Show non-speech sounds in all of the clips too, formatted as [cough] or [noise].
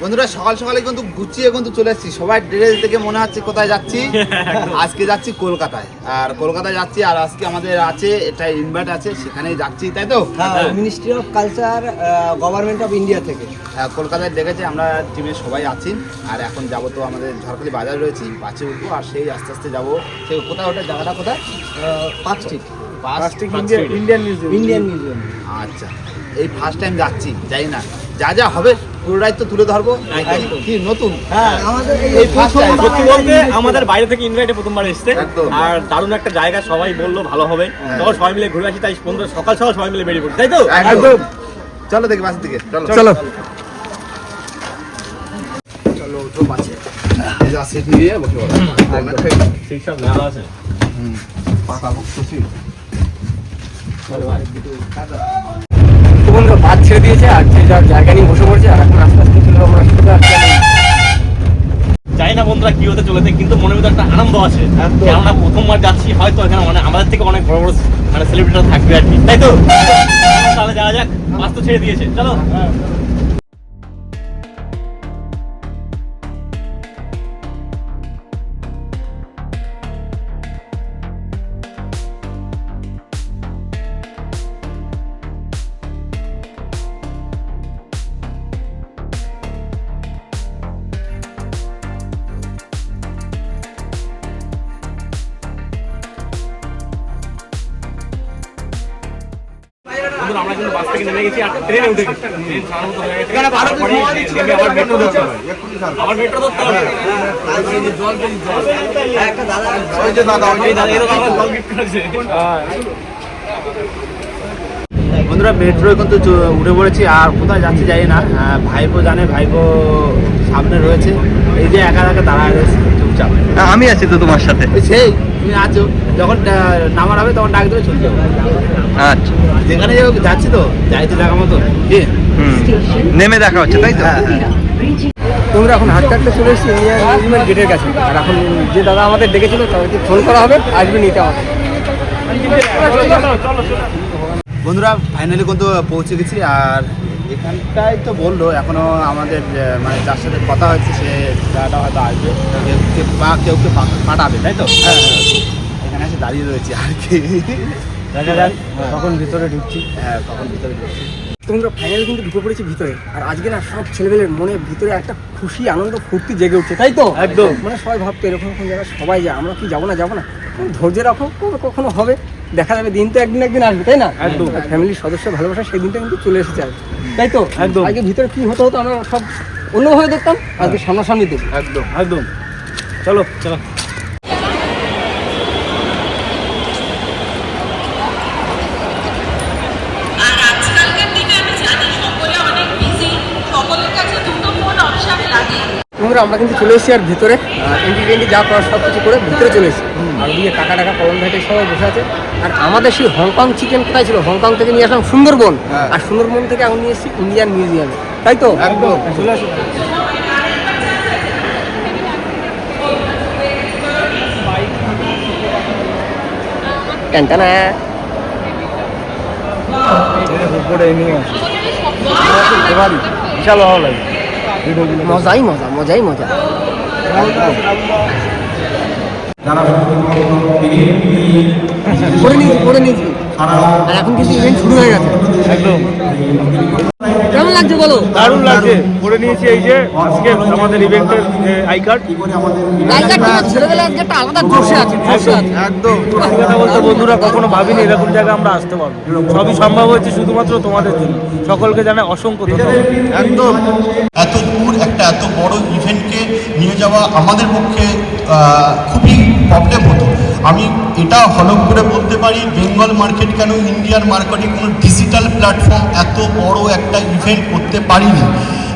বন্ধুরা সকাল সকালে কিন্তু গুছিয়ে কিন্তু চলে এসেছি। সবাই ড্রেস দেখে মনে হচ্ছে কোথায় যাচ্ছি। [laughs] আজকে যাচ্ছি কলকাতায়। আর কলকাতায় যাচ্ছি আর আজকে আমাদের আছে এটা ইনভাইট আছে সেখানেই যাচ্ছি তাই তো? Ministry of culture government of India থেকে। হ্যাঁ, কলকাতায় দেখেছি আমরা টিমের সবাই আছি। আর এখন যাব তো আমাদের ঝড়খালি বাজার রয়েছি বাসে উঠবো আর সেই আস্তে আস্তে যাব। সে কোথায় ওটা জায়গাটা কোথায়? Street bus Indian museum Indian museum আচ্ছা এই ফার্স্ট টাইম যাচ্ছি যাই না। যা যা হবে। পুরোটাই তো তুলে ধরবো। কি নতুন? হ্যাঁ। এই। সত্যি বলতে আমাদের বাইরে থেকে ইনভাইটে প্রথমবার এসছে। আর দারুণ একটা জায়গা সবাই বলল ভালো হবে। হ্যাঁ। তখন সবাই মিলে ঘুরে আসি তাই বন্ধুরা সকাল সকাল সবাই মিলে বেরিয়ে পড়ি। তাই তো? একদম। চলো দেখি বাসের দিকে। চলো। চলো। চলো। বাসে। যা সিট নিয়ে বসে পড়ো। ঠিক সব আছে। পাকা বক্স সিট বন্ধুরা বাদ ছেড়ে দিয়েছে আর যে যার জায়গা নিয়ে বসে পড়ছে আর এখন আস্তে আস্তে চলে আমরা শুধু আর জানি না বন্ধুরা কি হতে চলেছে কিন্তু মনের ভিতরে একটা আনন্দ আছে। আমরা প্রথমবার যাচ্ছি হয়তো এখানে মানে আমাদের থেকে অনেক বড় বড় মানে সেলিব্রিটি থাকবে আর কি। তাই তো? তাহলে যাওয়া যাক বাস তো ছেড়ে দিয়েছে। চলো। নেমে গেছি আর ট্রেনে উঠে গেছি। ট্রেন ছাড়ার মতো গেছে। তারপরে নেমে আবার মেট্রো ধরতে হবে। আবার মেট্রো ধরতে হবে একটা দাদা ওই যে দাদা ওই দাদা। এরকম আমার জল গিফট করেছে বন্ধুরা মেট্রো কিন্তু চ- উঠে পড়েছি আর কোথায় যাচ্ছি জানি না। ভাইপো জানে ভাইপো সামনে রয়েছে। এই যে একা একা দাঁড়ায় রয়েছে। চুপচাপ আমি আছি তো তোমার সাথে। সেই তুমি আছো। যখন নামার হবে তখন ডাক দেবে চলে যাব। আচ্ছা। যেখানে যাচ্ছি তো যাই তো জায়গা মতো নেমে দেখা হচ্ছে তাই তো? তোমরা এখন হাঁটতে হাঁটতে চলে এসেছি ইন্ডিয়ান মিউজিয়ামের গেটের কাছে। আর এখন যে দাদা আমাদের ডেকেছিল তাদেরকে ফোন করা হবে আসবে নিতে আমাদের বন্ধুরা ফাইনালি কিন্তু পৌঁছে গেছি আর এখানটাই তো বলল এখনও আমাদের মানে যার সাথে কথা হয়েছে সে জায়গাটা হয়তো আসবে কেউ কেউ বা কেউ কেউ পাঠাবে তাই তো? এখানে এসে দাঁড়িয়ে রয়েছে আর কি। দেখা যাক তখন ভিতরে ঢুকছি। হ্যাঁ কখন ভিতরে ঢুকছি। তোমরা ফাইনালি কিন্তু ঢুকে পড়েছি ভিতরে। আর আজকে না সব ছেলেমেয়ের মনে ভিতরে একটা খুশি আনন্দ ফুর্তি জেগে উঠছে তাই তো? একদম। মানে সবাই ভাবতো এরকম এরকম জায়গায় সবাই যায় আমরা কি যাব না যাব না? ধৈর্য রাখো কখনো হবে। দেখা যাবে দিন তো একদিন একদিন আসবে তাই না? একদম। ফ্যামিলির সদস্য ভালোবাসা সেই দিনটা কিন্তু চলে এসেছে তাই তো? একদম। আগে ভিতরে কি হতো হতো আমরা সব অন্যভাবে দেখতাম আজকে সামনাসামনি দেখি একদম একদম। চলো চলো। তোমরা আমরা কিন্তু চলে এসেছি আর ভিতরে এন্ট্রি টেন্ট্রি যা করার সব কিছু করে ভিতরে চলে এসেছি। আর ওদিকে কাকা টাকা পলন ভাইটে সবাই বসে আছে। আর আমাদের সেই হংকং চিকেন কোথায় ছিল? হংকং থেকে নিয়ে আসলাম সুন্দরবন। হ্যাঁ। আর সুন্দরবন থেকে এখন নিয়ে এসেছি ইন্ডিয়ান মিউজিয়ামে তাই তো? একদম। টানটানা। বিশাল ভালো লাগে। মজাই মজা মজাই মজা। করে নিয়েছি করে নিয়েছি আর এখন কিন্তু ইভেন্ট শুরু হয়ে গেছে। একদম। লাগছে বলো। দারুণ লাগছে। করে নিয়েছি এই যে আজকে আমাদের ইভেন্টের আই কার্ড রাইজার টিমের ছেলেবেলা আজকে একটা আলাদা জোশে আছে জোশে আছে। একদম। কথা বলতে বন্ধুরা কখনো ভাবিনি এরকম জায়গায় আমরা আসতে পারব। সবই সম্ভব হয়েছে শুধুমাত্র তোমাদের জন্য। সকলকে জানাই অসংখ্য ধন্যবাদ। একদম। এত দূর একটা এত বড় ইভেন্টকে নিয়ে যাওয়া আমাদের পক্ষে খুবই প্রবলেম হতো। আমি এটা হলক করে বলতে পারি, বেঙ্গল মার্কেট কেন ইন্ডিয়ার মার্কেটে কোনো ডিজিটাল প্ল্যাটফর্ম এত বড় একটা ইভেন্ট করতে পারিনি?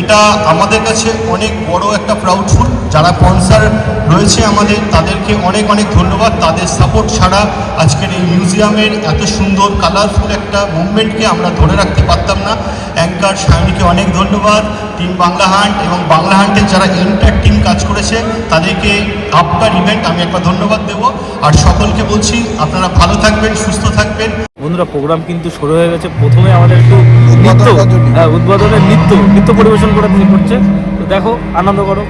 এটা আমাদের কাছে অনেক বড় একটা প্রাউডফুল যারা স্পন্সার রয়েছে আমাদের, তাদেরকে অনেক অনেক ধন্যবাদ। তাদের সাপোর্ট ছাড়া আজকের এই মিউজিয়ামের এত সুন্দর কালারফুল একটা মুভমেন্টকে আমরা ধরে রাখতে পারতাম না। অ্যাঙ্কার সায়নীকে অনেক ধন্যবাদ। টিম বাংলা হান্ট এবং বাংলা হান্টের যারা এন্টার টিম কাজ করেছে তাদেরকে আপনার ইভেন্ট আমি একবার ধন্যবাদ দেব। আর সকলকে বলছি আপনারা ভালো থাকবেন সুস্থ থাকবেন। বন্ধুরা প্রোগ্রাম কিন্তু শুরু হয়ে গেছে। প্রথমে আমাদের একটু নৃত্য হ্যাঁ উদ্বোধনের নৃত্য নৃত্য পরিবেশন করে করছে তো দেখো আনন্দ করো।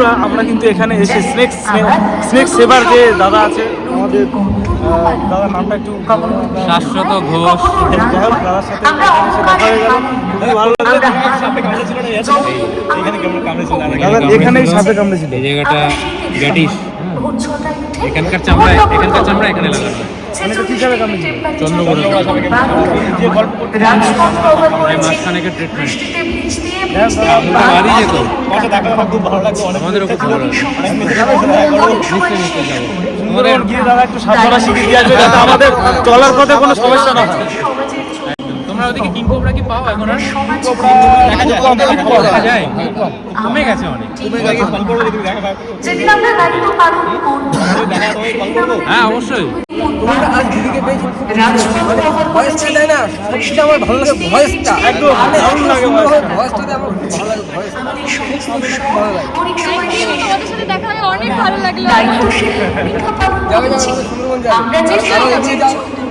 বন্ধুরা আমরা কিন্তু এখানে এসে স্নেক স্নেক সেবার যে দাদা আছে আমাদের দাদার নামটা একটু শাশ্বত ঘোষ। যাই হোক দাদার সাথে দেখা হয়ে গেল। খুবই ভালো লাগল। এখানে কেমন কামড়েছিল? দাদা এখানেই সাপে কামড়েছিল। এই জায়গাটা ব্যাটিস এখানকার চামড়া এখানকার চামড়া এখানে লাগানো মানে হ্যাঁ, খুব ভালো আমাদের চলার পথে কোনো সমস্যা না হয় তোমরা ওদিকে কিং কোবরা কি পাও এখন আর দেখা যায়। কমে গেছে অনেক। যেদিন আমরা পালন করব। হ্যাঁ অবশ্যই। মানে হয়ে অনেক ভালো লাগল।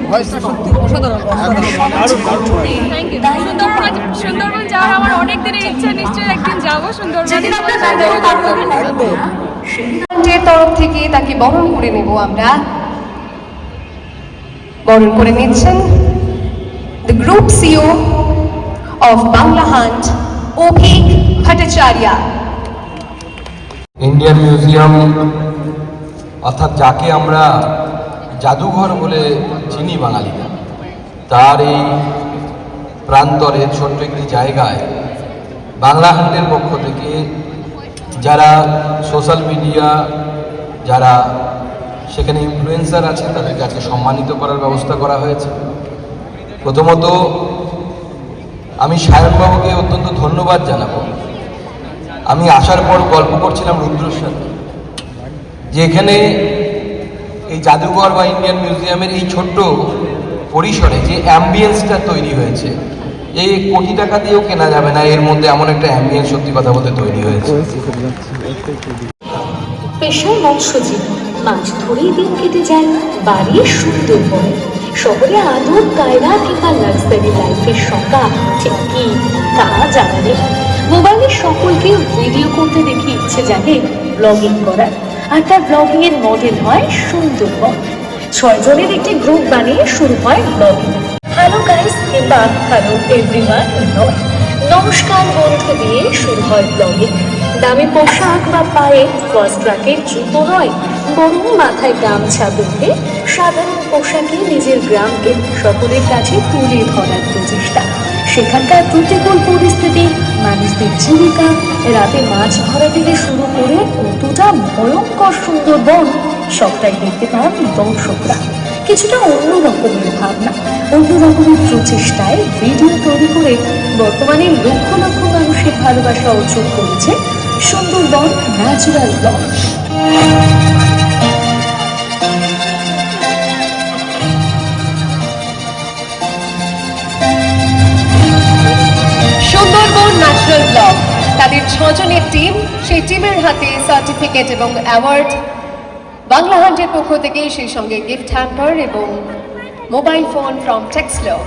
ভয়েসটা সত্যি অসাধারণ। সুন্দরবন সুন্দরবন যাওয়ার আমার অনেক দিনের ইচ্ছা নিশ্চয়ই একদিন যাব তরফ থেকে তাকে বরণ করে নেব আমরা। বরণ করে নিচ্ছেন the group CEO of Bangla hunt Abhik Bhattacharya Indian museum অর্থাৎ যাকে আমরা জাদুঘর বলে চিনি বাঙালিরা তার এই প্রান্তরে ছোট্ট একটি জায়গায় বাংলা হান্টের পক্ষ থেকে যারা সোশ্যাল মিডিয়া, যারা সেখানে ইনফ্লুয়েন্সার আছে, তাদেরকে আজকে সম্মানিত করার ব্যবস্থা করা হয়েছে। প্রথমত, আমি সায়নবাবুকে অত্যন্ত ধন্যবাদ জানাব। আমি আসার পর গল্প করছিলাম রুদ্রর সাথে। যে এখানে এই জাদুঘর বা ইন্ডিয়ান মিউজিয়ামের এই ছোট্ট পরিসরে যে অ্যাম্বিয়েন্সটা তৈরি হয়েছে, এই কোটি টাকা দিয়েও কেনা যাবে না, এর মধ্যে এমন একটা অ্যাম্বিয়েন্স সত্যি কথা বলতে তৈরি হয়েছে। পেশায় মৎস্যজীবী মাছ ধরেই দিন কেটে যায় বাড়ির সুন্দরবনে শহরে আদর কায়রা কিংবা লাক্সারি লাইফের সংজ্ঞা ঠিক কি, তা জানা নেই। মোবাইলের সকলকে ভিডিও করতে দেখে ইচ্ছে জাগে ব্লগিং করার। আর তার ব্লগিং এর মডেল হয় সুন্দরবন ছয় জনের একটি গ্রুপ বানিয়ে শুরু হয় ব্লগিং হ্যালো গাইস কিংবা হ্যালো এভরিওয়ান নমস্কার বন্ধু দিয়ে শুরু হয় ব্লগিং দামি পোশাক বা পায়ে ফার্স্ট ট্রাকের জুতো নয়, বরং মাথায় গামছা বেঁধে সাধারণ পোশাকে নিজের গ্রামকে সকলের কাছে তুলে ধরার প্রচেষ্টা। সেখানকার প্রতিকূল পরিস্থিতি মানুষদের জীবিকা রাতে মাছ ধরা থেকে শুরু করে কতটা ভয়ঙ্কর সুন্দর সুন্দরবন, সবটাই দেখতে পান দর্শকরা। কিছুটা অন্য রকমের ভাবনা, অন্য রকমের প্রচেষ্টায় ভিডিও তৈরি করে বর্তমানে লক্ষ লক্ষ মানুষের ভালোবাসা অর্জন করেছে সুন্দরবন ন্যাচারাল ব্লগ ছজনের টিম সেই টিমের হাতে সার্টিফিকেট এবং অ্যাওয়ার্ড বাংলা হান্টের পক্ষ থেকে সেই সঙ্গে গিফট হ্যাম্পার এবং mobile phone from Texlo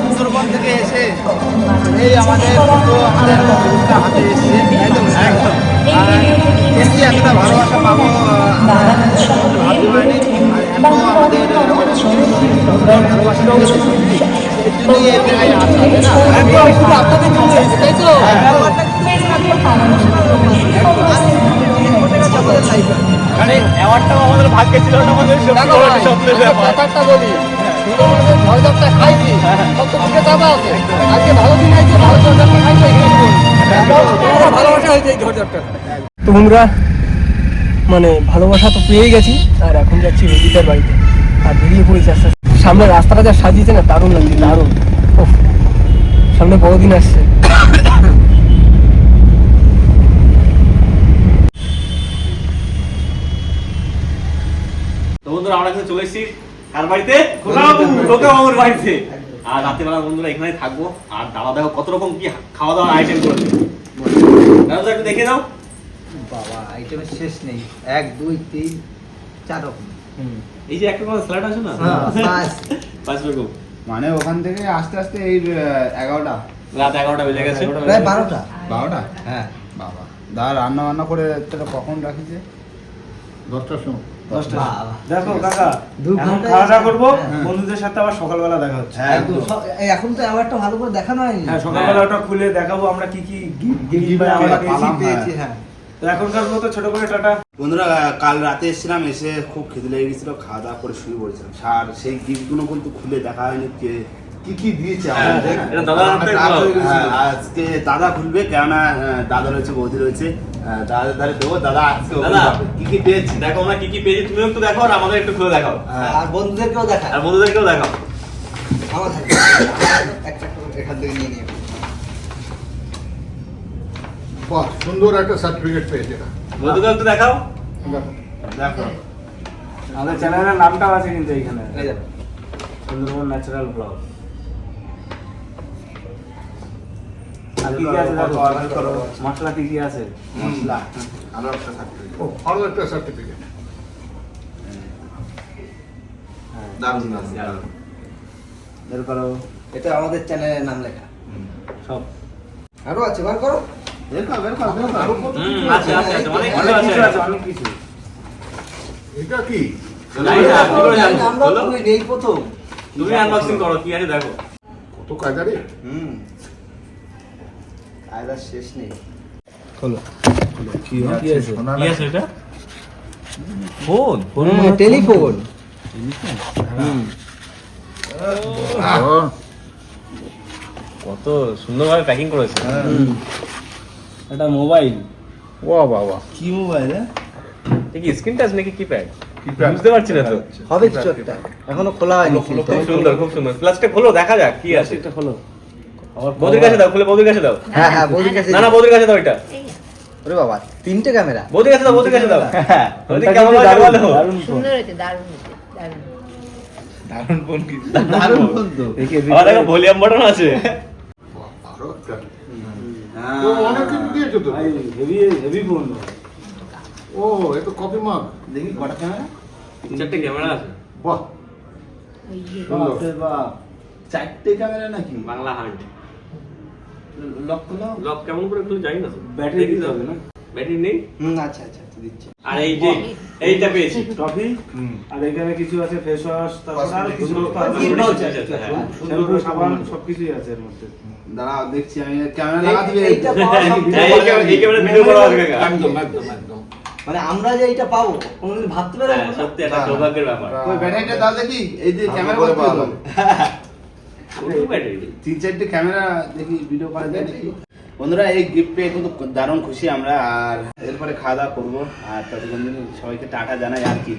Sundarban থেকে এসে এই আমাদের হাতে একদম তোমরা তো বন্ধুরা মানে ভালোবাসা তো পেয়ে গেছি, আর এখন যাচ্ছি রোজিতার বাড়িতে। আর বেরিয়ে পড়েছি আস্তে। সামনে রাস্তাটা যা সাজিয়েছে না দারুণ লাগছে দারুণ। সামনে বড়দিন আসছে। তো বন্ধুরা আমরা কিন্তু চলে এসেছি কার বাড়িতে? বাড়িতে। আর রাত্রিবেলা বন্ধুরা এখানেই থাকব। আর দাদা দেখো কত রকম কি খাওয়া দাওয়ার আইটেম করেছে? দাদা একটু দেখে নাও। বাবা আইটেমের শেষ নেই। এক দুই তিন চার রকম এই যে একটা স্যালাড আছে না? হ্যাঁ, পাঁচ। পাঁচ রকম। মানে ওখান থেকে আস্তে আস্তে এই এগারোটা। রাত এগারোটা বেজে গেছে। প্রায় বারোটা। বারোটা? হ্যাঁ বাবা। দা রান্না বান্না করে তাহলে কখন রাখিছে? দশটার সময়। দশটা দেখো কাকা দু এখন খাওয়া দাওয়া করব। হ্যাঁ। বন্ধুদের সাথে আবার সকালবেলা দেখা হচ্ছে। এখন তো অ্যাওয়ার্ডটা ভালো করে দেখানো হয়নি। হ্যাঁ সকালবেলা ওটা খুলে দেখাবো। আমরা কি কি গিফট পেয়েছি হ্যাঁ। তো এখনকার মতো ছোট করে টাটা। বন্ধুরা কাল রাতে এসেছিলাম এসে খুব খিদে লেগে গেছিল খাওয়া দাওয়া করে শুয়ে পড়েছিলাম। আর সেই গিফটগুলো কিন্তু খুলে দেখা হয়নি কে কি কি দিয়েছে। হয়ে গেছিল। হ্যাঁ, আজকে দাদা খুলবে কেননা দাদা রয়েছে বৌদি রয়েছে। দেবো দাদা আজকে দাদা। কি কি পেয়েছি? দেখো আমরা কি কি পেয়েছি তুমিও একটু দেখো আর আমাদের একটু খুলে দেখাও। হ্যাঁ। আর বন্ধুদেরকেও দেখা আর বন্ধুদেরকেও দেখাও। আমার করে এখান থেকে নিয়ে নিয়ে বাহ সুন্দর একটা সার্টিফিকেট পেয়েছে একটু দেখাও? দেখো। আমাদের চ্যানেলের নামটাও আছে কিন্তু এখানে এই দেখো। সুন্দরবন ন্যাচারাল ব্লগ আর কি কি আছে দেখো? মশলা কি কি আছে? মশলা। আরও একটা সার্টিফিকেট আরও একটা সার্টিফিকেট দারুণ দারুণ দারুণ। বের করো। এটা আমাদের চ্যানেলের নাম লেখা। সব। আরও আছে বার করো। বের করো বের করো বের করো হুম, আছে আছে আছে অনেক কিছু অনেক কিছু আছে আছে অনেক কিছু। এটা কি? জানি না, কি করে জানব? আমরাও বলো। খুলি এই প্রথম। তুমি আনবক্সিং করো কি আছে দেখো। কত কায়দা রে হুম। কায়দা শেষ নেই। কি আছে? কি আছে? এটা? ফোন। টেলিফোন। কত সুন্দরভাবে প্যাকিং করেছে। এটা মোবাইল। ও বাবা কি মোবাইল এটা কি স্ক্রিন টাচ নাকি কিপ্যাড বুঝতে পারছি না তো। হবে কিছু একটা এখনও খোলা হয়নি খুব সুন্দর খুব সুন্দর। প্লাস্টিক খোলো দেখা যাক কি আছে। এটা হলো বৌদির কাছে দাও খুলে বৌদির কাছে দাও। হ্যাঁ হ্যাঁ বৌদির কাছে না না বৌদির কাছে দাও এটা। ওরে বাবা তিনটে ক্যামেরা। বৌদির কাছে দাও বৌদির কাছে দাও। বৌদি এটা কেমন লাগে দারুণ বলো সুন্দর হয়েছে দারুণ দারুণ। দারুণ ফোন কি দারুণ ফোন তো। দেখে দেখো ভলিউম বাটন আছে। তো অনেক কিছু দিয়েছ তো? হেভি হেভি ফোন ও এটা কপি মাগ দেখি কটা ক্যামেরা তিন চারটে ক্যামেরা আছে। বাহ। চারটে ক্যামেরা নাকি? বাংলা হান্ট লক কেমন করে খুলে জানি না ব্যাটারি দিতে হবে না? ব্যাটারি নেই? হুম আচ্ছা আচ্ছা আচ্ছা, দিচ্ছি। আর এই যে এইটা পেয়েছি। ট্রফি আর এখানে কিছু আছে ফেস ওয়াশ তারপর আরও কিছু Cosmetics আছে, আছে, আছে। শ্যাম্পু সাবান সবকিছুই আছে এর মধ্যে। দাঁড়াও দেখছি আমি। ক্যামেরা লাগা দিবে? এইটা এই ক্যামেরা- ভিডিও করা হবে একদম একদম একদম। মানে আমরা যে এইটা পাবো কোনোদিন ভাবতে পারব হ্যাঁ, সত্যি সৌভাগ্যের ব্যাপার। ওই ব্যাটারিটা দাও দেখি। এই যে ক্যামেরা করতে হবে। [laughs] তিন চারটে ক্যামেরা দেখি ভিডিও করা যায় দেখি। বন্ধুরা, এই গিফট পেয়ে কিন্তু দারুণ খুশি আমরা। আর এরপরে খাওয়া দাওয়া করব। আর ততক্ষণ সবাইকে টাটা জানাই আর কি।